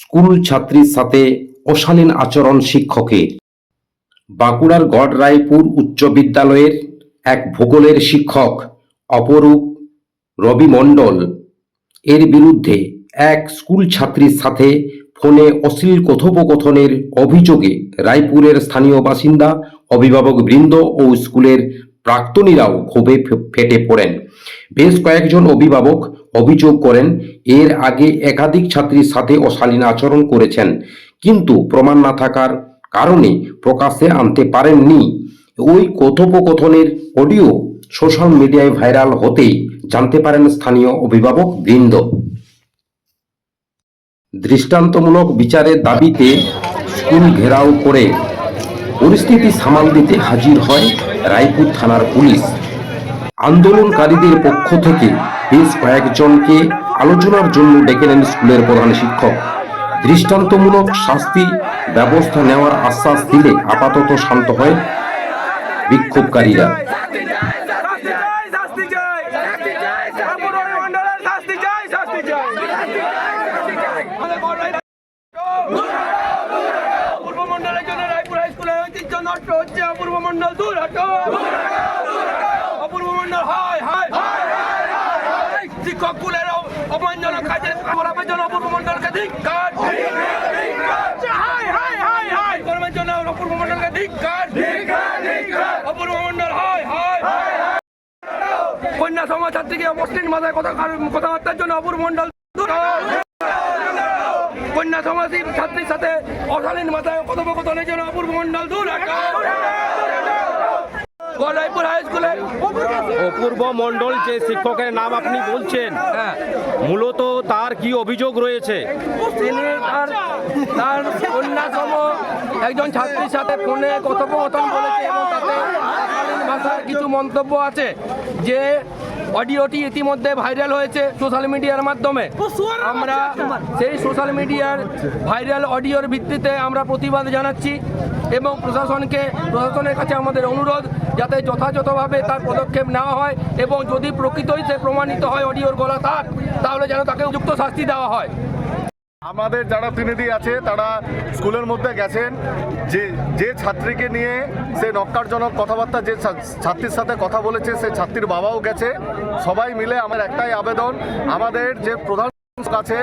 School ছাত্রীর সাথে অশালীন আচরণ শিক্ষকের। বাঁকুড়ার গড়রায়পুর উচ্চ বিদ্যালয়ের এক ভূগোলের শিক্ষক অপরূপ রবি মণ্ডল। এর বিরুদ্ধে এক স্কুল ছাত্রীর সাথে ফোনে অশ্লীল কথোপকথনের অভিযোগে রায়পুরের স্থানীয় বাসিন্দা, অভিভাবক বৃন্দ ও স্কুলের প্রাক্তনীরাও ক্ষোভে ফেটে পড়েন। বেশ কয়েকজন অভিভাবক অভিযোগ করেন, এর আগে একাধিক ছাত্রীর সাথে অশালীন আচরণ করেছেন। কিন্তু প্রমাণ না থাকার কারণে প্রকাশ্যে আনতে পারেননি। ওই কথোপকথনের অডিও সোশ্যাল মিডিয়ায় ভাইরাল হতেই জানতে পারেন স্থানীয় অভিভাবক বৃন্দ। দৃষ্টান্তমূলক বিচারের দাবিতে স্কুল ঘেরাও করে পরিস্থিতি সামাল দিতে হাজির হয় রায়পুর থানার পুলিশ। আন্দোলনকারীদের পক্ষ থেকে বেশ কয়েকজনকে আলোচনার জন্য ডেকে নেন স্কুলের প্রধান শিক্ষক। দৃষ্টান্তমূলক শাস্তি ব্যবস্থা নেওয়ার আশ্বাস দিলে আপাতত শান্ত হয় বিক্ষোভকারীরা। মন্ডল হায়। শিক্ষক কুলের অপমানজনক কাজের করার জন্য অপূর্ব মন্ডলকে ধিক্কার কর্মের জন্য অপূর্ব মন্ডলকে ধিক্কার অপূর্ব মন্ডল হায় হায় কন্যা সমাজ ছাত্রীকে অবস্থান মাথায় কথা কথাবার্তার জন্য অপূর্ব মন্ডল। কন্যা সমাজী ছাত্রীর সাথে অশালীন মাথায় কথোপকথনের জন্য অপূর্ব মন্ডল দূর। গলাইপুর হাই স্কুলের অপূর্ব মণ্ডল যে শিক্ষকের নাম আপনি বলছেন হ্যাঁ। মূলত তার কি অভিযোগ রয়েছে? তিনি তার তার অন্যতম একজন ছাত্রীর সাথে ফোনে কথোপকথন বলেছে এবং তাতে ভাষার কিছু মন্তব্য আছে যে অডিওটি ইতিমধ্যে ভাইরাল হয়েছে সোশ্যাল মিডিয়ার মাধ্যমে। আমরা সেই সোশ্যাল মিডিয়ার ভাইরাল অডিওর ভিত্তিতে আমরা প্রতিবাদ জানাচ্ছি এবং প্রশাসনকে প্রশাসনের কাছে আমাদের অনুরোধ যাতে যথাযথভাবে তার পদক্ষেপ নেওয়া হয় এবং যদি প্রকৃতই সে প্রমাণিত হয় অডিওর গলা তার তাহলে যেন তাকে উপযুক্ত শাস্তি দেওয়া হয়। আমাদের যারা প্রতিনিধি আছে, তারা স্কুলের মধ্যে গেছেন। যে যে ছাত্রীকে নিয়ে সে নক্কারজনক কথাবার্তা, যে ছাত্রীর সাথে কথা বলেছে, সে ছাত্রীর বাবাও গেছে। সবাই মিলে আমার একটাই আবেদন, আমাদের যে প্রধান আছে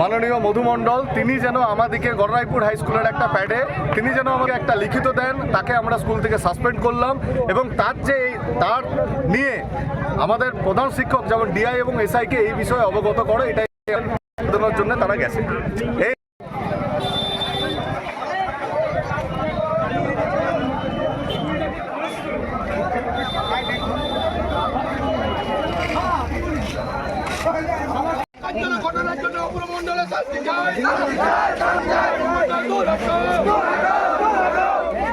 মাননীয় মধুমণ্ডল, তিনি যেন আমাদেরকে গড়রাইপুর হাই স্কুলের একটা প্যাডে, তিনি যেন আমাকে একটা লিখিত দেন, তাকে আমরা স্কুল থেকে সাসপেন্ড করলাম এবং তার যে তার নিয়ে আমাদের প্রধান শিক্ষক যেমন ডিআই এবং এসআইকে এই বিষয়ে অবগত করে, এটাই আবেদনের জন্য তারা গেছে। ঘটনার জন্য অপূর্ব শাস্তি চাই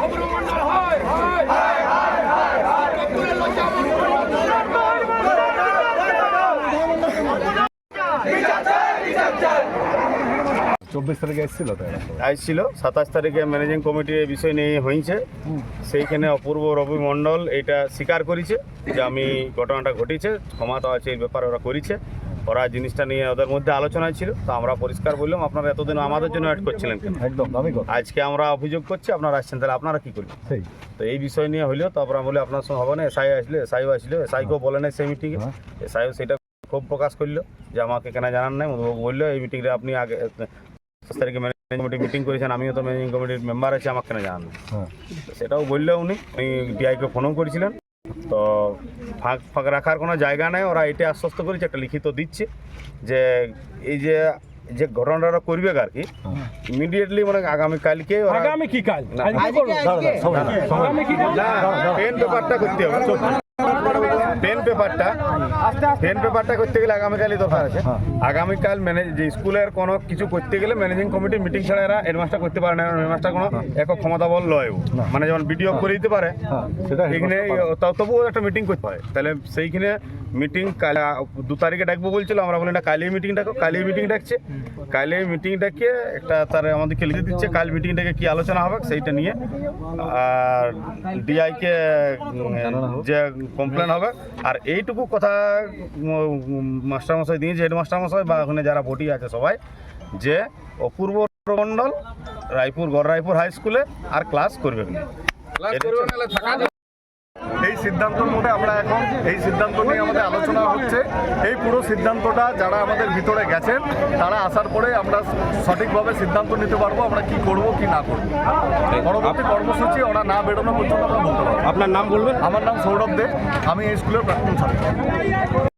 অপূর্ব মন্ডল হয় হয় চব্বিশ তারিখে এসেছিল আসছিল সাতাশ তারিখে ম্যানেজিং কমিটি এই বিষয় নিয়ে হয়েছে সেইখানে অপূর্ব রবি মণ্ডল এটা স্বীকার করেছে যে আমি ঘটনাটা ঘটেছে ক্ষমা তো আছে এই ব্যাপারে ওরা করেছে। ওরা জিনিসটা নিয়ে ওদের মধ্যে আলোচনা ছিল। তো আমরা পরিষ্কার বললাম আপনারা এতদিন আমাদের জন্য অ্যাড করছিলেন কেন? একদম আজকে আমরা অভিযোগ করছি আপনারা আসছেন তাহলে আপনারা কি করবেন? সেই। তো এই বিষয় নিয়ে হইলেও তো আমরা বলি আপনার সঙ্গে হবে না এসআই আসলে এসআইও আসলো এসআইকেও বলে নাই সেই মিটিংয়ে হ্যাঁ। এসআইও সেটা ক্ষোভ প্রকাশ করল যে আমাকে কেন জানান নাই মধুবাবু বলল এই মিটিংয়ে আপনি আগে দশ তারিখে ম্যানেজিং কমিটি মিটিং করেছেন আমিও তো ম্যানেজিং কমিটির মেম্বার আছি আমাকে কেন জানান। নাই? হ্যাঁ। সেটাও বলল উনি উনি ডিআইকে ফোনও করেছিলেন। তো ফাঁক ফাঁক রাখার কোনো জায়গা নেই ওরা এটা আশ্বস্ত করেছে একটা লিখিত দিচ্ছে যে এই যে যে ঘটনাটা করবে আর কি ইমিডিয়েটলি মানে আগামীকালকে ওরা আগামী কি কাল? না, আগামী কি কাল? পেন পেপারটা করতে হবে। পেন পেপারটা পেন পেপারটা করতে গেলে আগামীকালই দরকার আছে। আগামীকাল ম্যানেজ যে স্কুলের কোনো কিছু করতে গেলে ম্যানেজিং কমিটি মিটিং ছাড়া এরা হেডমাস্টার করতে পারে না হেডমাস্টার কোনো একক ক্ষমতা বল লয় মানে যেমন বিডিও করে দিতে পারে হ্যাঁ, তাও তবুও একটা মিটিং করতে হয়। তাহলে সেইখানে মিটিং কাল দু তারিখে ডাকবো বলছিল, আমরা বলি না, কালই মিটিং ডাকো, কালই মিটিং ডাকছে। কালই মিটিং ডাকিয়ে একটা তার আমাদেরকে লিখে দিচ্ছে, কাল মিটিং ডেকে কি আলোচনা হবে? সেইটা নিয়ে। আর ডিআইকে যে কমপ্লেন হবে। আর এইটুকু কথা মাস্টারমশাই দিয়েছে, হেডমাস্টারমশাই বা ওখানে যারা ভোটি আছে সবাই, যে অপূর্ব মণ্ডল রায়পুর, গড় রায়পুর হাই স্কুলে আর ক্লাস করবে না। এই সিদ্ধান্তর মধ্যে আমরা এখন এই সিদ্ধান্ত নিয়ে আমাদের আলোচনা হচ্ছে। এই পুরো সিদ্ধান্তটা যারা আমাদের ভিতরে গেছেন তারা আসার পরে আমরা সঠিকভাবে সিদ্ধান্ত নিতে পারব আমরা কি করব কি না করব। পরবর্তী কর্মসূচি ওরা না বেরোনো পর্যন্ত আমরা বলতে পারব। আপনার নাম বলবেন? আমার নাম সৌরভ দে আমি এই স্কুলের প্রাক্তন ছাত্র।